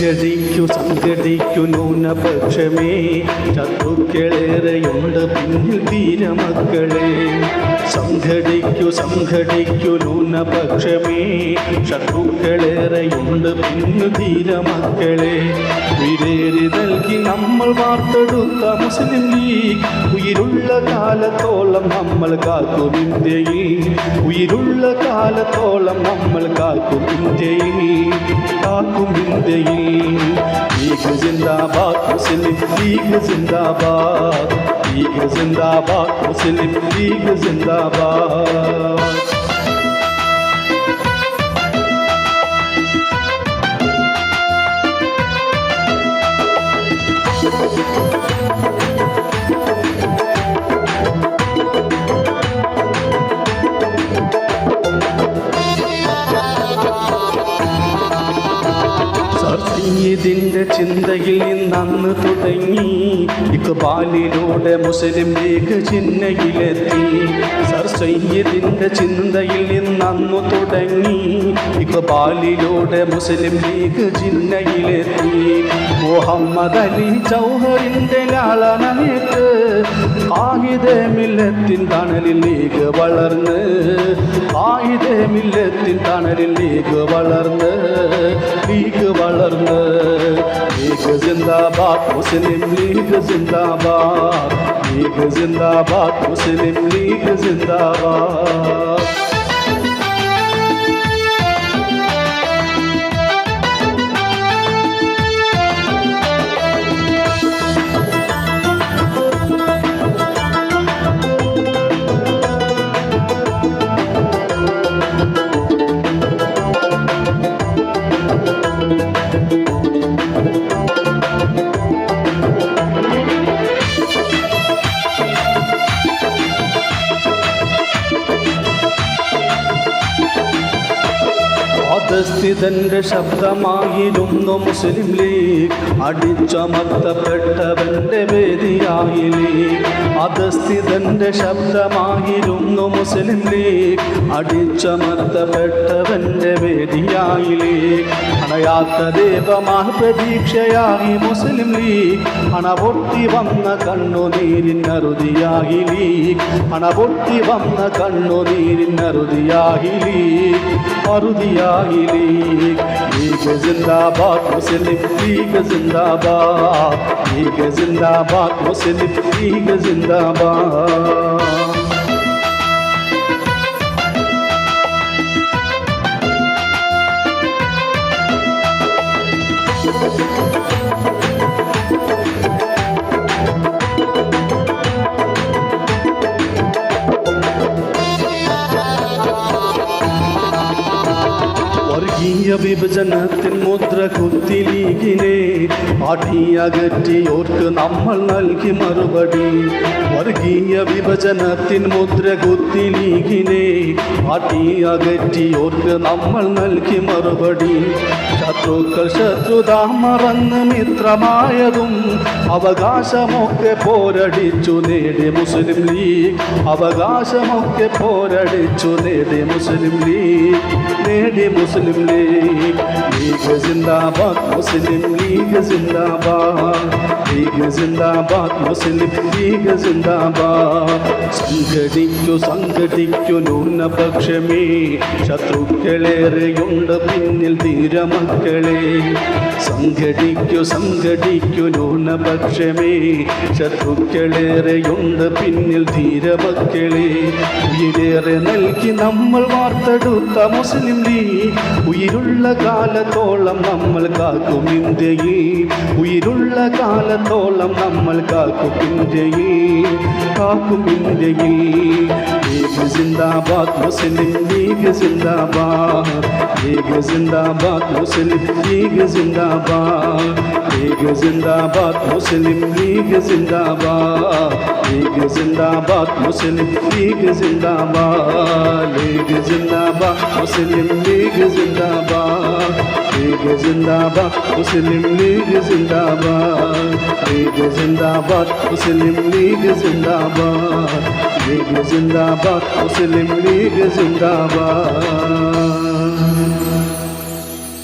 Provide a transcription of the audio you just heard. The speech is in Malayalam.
സംഘടിക്കു സംഘടിക്കു ന്യൂനപക്ഷമേ ശത്രുക്കളേറെയുണ്ട് പിന്നിൽ ധീരമക്കളെ സംഘടിക്കു സംഘടിക്കു ന്യൂനപക്ഷമേ ശത്രുക്കളേറെയുണ്ട് പിന്നിൽ തീരമക്കളെ നൽകി നമ്മൾ വാർത്തെടുത്ത മുസ്ലിം ലീഗ്. ഉയരുള്ള കാലത്തോളം നമ്മൾ കാക്കും ഇന്ത്യയിൽ ഉയരുള്ള കാലത്തോളം നമ്മൾ കാക്കും ഇന്ത്യയിൽ കാക്കും ഇന്ത്യയിൽ ലീഗ് ജിന്ദാബാദ് മുസ്ലിം ലീഗ് ജിന്ദാബാദ്. ലീഗ് ജിന്ദാബാദ് മുസ്ലിം ലീഗ് ജിന്ദാബാദ്. സയ്യിദിന്റെ ചിന്തയിൽ നിന്നന്ന് തുടങ്ങി. ഇക്ബാലിലൂടെ മുസ്ലിം ലീഗ് ചിഹ്നയിലെത്തി. സർ സയ്യിദിന്റെ ചിന്തയിൽ നിന്നന്നു തുടങ്ങി. ഇക്ബാലിലൂടെ മുസ്ലിം ലീഗ് ചിഹ്നയിലെത്തി. മുഹമ്മദ് അലി ചൗഹറിന്റെ ലാളനമേറ്റ് ആയുധ മില്ലത്തിൻ തണലിൽ ലീഗ് വളർന്ന്. ആയുധ മില്ലത്തിൻ തണലിൽ ലീഗ് വളർന്ന്. ലീഗ് വളർന്ന്. ലീഗ് സിന്ദാബാദ് മുസ്ലിം ലീഗ് സിന്ദാബാദ് ലീഗ് സിന്ദാബാദ് മുസ്ലിം ലീഗ് സിന്ദാബാദ് അധസ്ഥിതന്റെ ശബ്ദമായിരുന്നു മുസ്ലിം ലീഗ്. അടിച്ചമർത്തപ്പെട്ടവന്റെ വേദിയായി അധസ്ഥിതന്റെ ശബ്ദമായിരുന്നു മുസ്ലിം ലീഗ്. അടിച്ചമർത്തപ്പെട്ടവന്റെ വേദിയായി അണയാത്ത ദേവമാ പ്രതീക്ഷയായി മുസ്ലിം ലീഗ്. അണപൊട്ടി വന്ന കണ്ണുനീരിനറുതിയായി ലീഗ്. അണപൊട്ടി വന്ന കണ്ണുനീരിനറുതിയായി ലീഗ്. അറുതിയായി ലീഗ് ലീഗ് സിന്ദാബാദ് മുസ്ലിം ലീഗ് സിന്ദാബാദ് ലീഗ് സിന്ദാബാദ് മുസ്ലിം ലീഗ് സിന്ദാബാദ് വർഗീയ വിഭജനത്തിൻ മുദ്ര കുത്തി ലീഗിനെ അടിയകറ്റിയോർക്ക് നമ്മൾ നൽകി മറുപടി. വർഗീയ വിഭജനത്തിൻ മുദ്ര കുത്തി ലീഗിനെ അടിയകറ്റിയോർക്ക് നമ്മൾ നൽകി മറുപടി. ശത്രുക്കൾ ശത്രുത മറന്ന് മിത്രമായതും അവകാശമൊക്കെ പോരടിച്ചു നേടി മുസ്ലിം ലീഗ്. അവകാശമൊക്കെ പോരടിച്ചു നേടി മുസ്ലിം ലീഗ്. നേടി മുസ്ലിം ലീഗ്. ലീഗ് സിന്ദാബാദ് മുസ്ലിം ലീഗ് സിന്ദാബാദ് ലീഗ് സിന്ദാബാദ് മുസ്ലിം ലീഗ് സിന്ദാബാദ് സംഘടിക്കു സംഘടിക്കു ന്യൂനപക്ഷമേ. ശത്രുക്കളേറെയുണ്ട് പിന്നിൽ ധീരമക്കളെ. സംഘടിക്കു സംഘടിക്കു ന്യൂനപക്ഷമേ. ശത്രുക്കളേറെയുണ്ട് പിന്നിൽ ധീരമക്കളെ ഉയരേറെ നൽകി നമ്മൾ വാർത്തെടുത്ത മുസ്ലിം ലീഗ് ഉயிருള്ള കാലത്തോളം നമ്മൾ കാക്കും ഇന്ത്യയിൽ ഉയിരുള്ള കാലത്തോളം നമ്മൾ കാക്കും ഇന്ത്യയിൽ കാക്കും ഇന്ത്യയിൽ ലീഗ് സിന്ദാബാദ് മുസ്ലിം ലീഗ് സിന്ദാബാദ് ലീഗ് സിന്ദാബാദ് മുസ്ലിം ലീഗ് സിന്ദാബാദ് ലീഗ് സിന്ദാബാദ് മുസ്ലിം ലീഗ് സിന്ദാബാദ് ലീഗ് സിന്ദാബാദ് മുസ്ലിം ലീഗ് സിന്ദാബാദ് ലീഗ് സിന്ദാബാദ് മുസ്ലിം ലീഗ് സിന്ദാബാദ് ലീഗ് സിന്ദാബാദ് മുസ്ലിം ലീഗ് സിന്ദാബാദ് ലീഗ് സിന്ദാബാദ് മുസ്ലിം ലീഗ് സിന്ദാബാദ് ലീഗ് സിന്ദാബാദ് മുസ്ലിം ലീഗ് സിന്ദാബാദ്